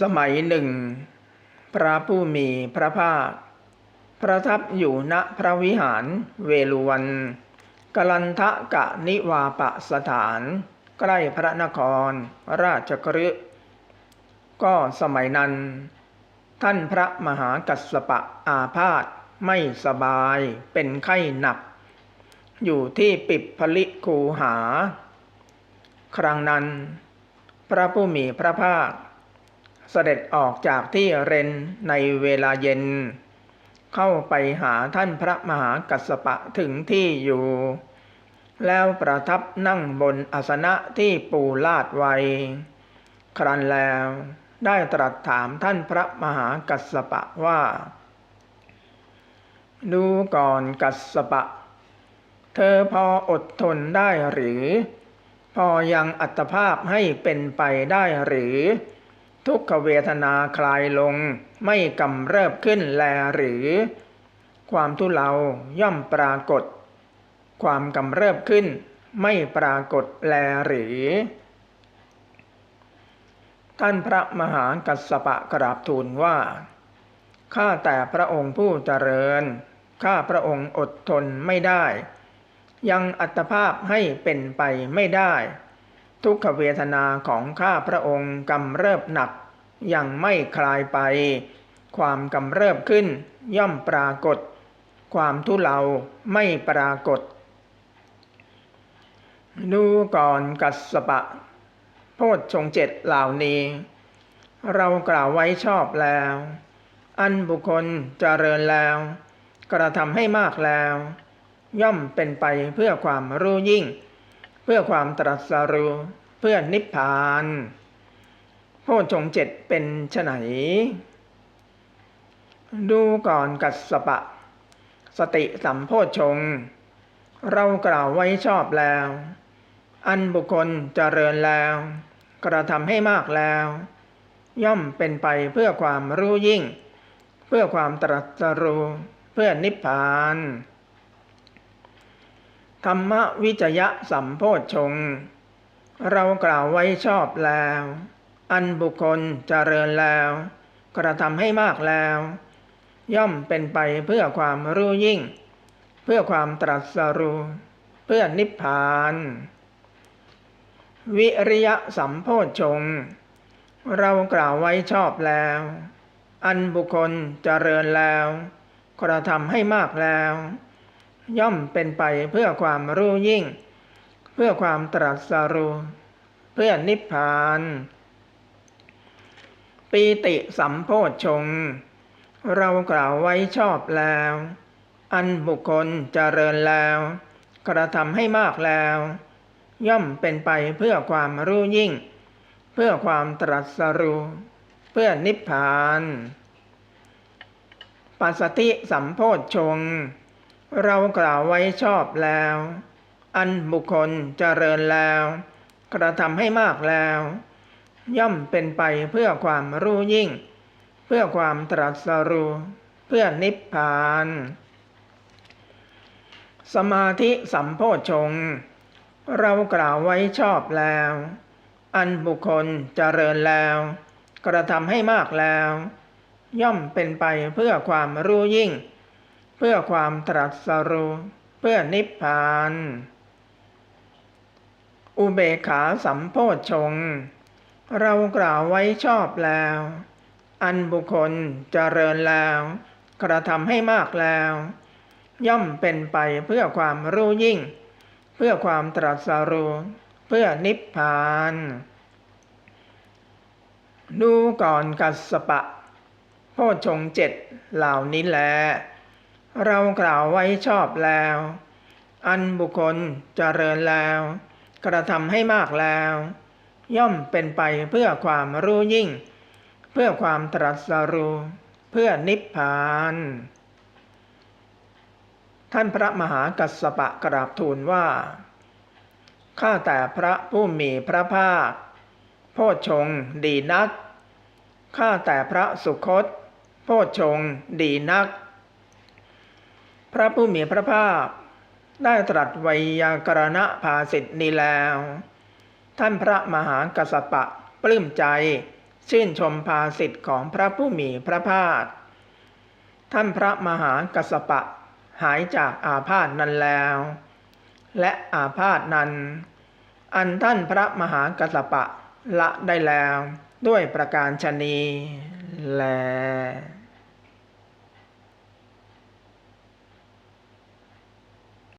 สมัยหนึ่ง พระผู้มีพระภาค ประทับอยู่ณพระวิหารเวลุวันกลันทะกะนิวาปสถาน ใกล้พระนคร ราชกฤห์ก็สมัยนั้น ท่านพระมหากัสปะอาพาธไม่สบายเป็นไข้หนัก อยู่ที่ปิดผลิคูหา ครั้งนั้น พระผู้มีพระภาค เสด็จออกจากที่เรนในเวลาเย็น เข้าไปหาท่านพระมหากัสสปะถึงที่อยู่ แล้วประทับนั่งบนอาสนะที่ปูลาดไว้ ครั้นแล้วได้ตรัสถามท่านพระมหากัสสปะว่า ดูก่อนกัสสปะ เธอพออดทนได้หรือ พอยังอัตภาพให้เป็นไปได้หรือ ทุกขเวทนาคลายลงไม่กำเริบขึ้นแลหรือ ความทุเลาย่อมปรากฏ ความกำเริบขึ้น ไม่ปรากฏแลหรือ ท่านพระมหากัสสปะกราบทูลว่า ข้าแต่พระองค์ผู้เจริญ ข้าพระองค์อดทนไม่ได้ ยังอัตภาพให้เป็นไปไม่ได้ ทุกขเวทนาของข้าพระองค์กำเริบหนัก ยังไม่คลายไป ความกำเริบขึ้นย่อมปรากฏ ความทุเลาไม่ปรากฏ ดูก่อนกัสสปะ โพชฌงเจ็ดเหล่านี้ เรากล่าวไว้ชอบแล้ว อันบุคคลเจริญแล้ว กระทำให้มากแล้ว ย่อมเป็นไปเพื่อความรู้ยิ่ง เพื่อความตรัสรู้เพื่อนิพพานโพชฌงเจ็ดเป็นไฉนดูก่อนกัสปะ สติสัมโพชฌงเรากล่าวไว้ชอบแล้ว อันบุคคลเจริญแล้ว กระทำให้มากแล้ว ย่อมเป็นไปเพื่อความรู้ยิ่ง เพื่อความตรัสรู้เพื่อนิพพาน ธรรมวิจยะสัมโพชฌงเรากล่าวไว้ชอบแล้ว อันบุคคลเจริญแล้ว กระทำให้มากแล้ว ย่อมเป็นไปเพื่อความรู้ยิ่ง เพื่อความตรัสรู้ เพื่อนิพพาน วิริยะสัมโพชฌงเรากล่าวไว้ชอบแล้ว อันบุคคลเจริญแล้ว กระทำให้มากแล้ว ย่อมเป็นไปเพื่อความรู้ยิ่ง เพื่อความตรัสรู้ เพื่อนิพพาน ปีติสัมโพชฌงเรากล่าวไว้ชอบแล้ว อันบุคคลเจริญแล้ว กระทำให้มากแล้ว ย่อมเป็นไปเพื่อความรู้ยิ่ง เพื่อความตรัสรู้ เพื่อนิพพานปัสสติสัมโพชฌง เรากล่าวไว้ชอบแล้ว อันบุคคลเจริญแล้ว กระทำให้มากแล้ว ย่อมเป็นไปเพื่อความรู้ยิ่ง เพื่อความตรัสรู้ เพื่อนิพพาน สมาธิสัมโพชฌงเรากล่าวไว้ชอบแล้ว อันบุคคลเจริญแล้ว กระทำให้มากแล้ว ย่อมเป็นไปเพื่อความรู้ยิ่ง เพื่อความตรัสรู้เพื่อนิพพาน อุเบกขาสัมโพชฌงเรากล่าวไว้ชอบแล้ว อันบุคคลเจริญแล้ว กระทำให้มากแล้ว ย่อมเป็นไปเพื่อความรู้ยิ่ง เพื่อความตรัสรู้เพื่อนิพพาน ดูก่อนกัสสปะ โพชฌงเจ็ดเหล่านี้แล เรากล่าวไว้ชอบแล้ว อันบุคคลเจริญแล้ว กระทำให้มากแล้ว ย่อมเป็นไปเพื่อความรู้ยิ่ง เพื่อความตรัสรู้เพื่อนิพพาน ท่านพระมหากัสสปะกราบทูลว่า ข้าแต่พระผู้มีพระภาคโพชฌงดีนัก ข้าแต่พระสุคตโพชฌงดีนัก พระผู้มีพระภาค ได้ตรัสไวยากรณภาสิทธินี้แล้ว ท่านพระมหากัสปะปลื้มใจ ชื่นชมภาสิทธิ์ของพระผู้มีพระภาค ท่านพระมหากัสปะหายจากอาพาธนั้นแล้ว และอาพาธนั้น อันท่านพระมหากัสสปะละได้แล้วด้วยประการชนีแล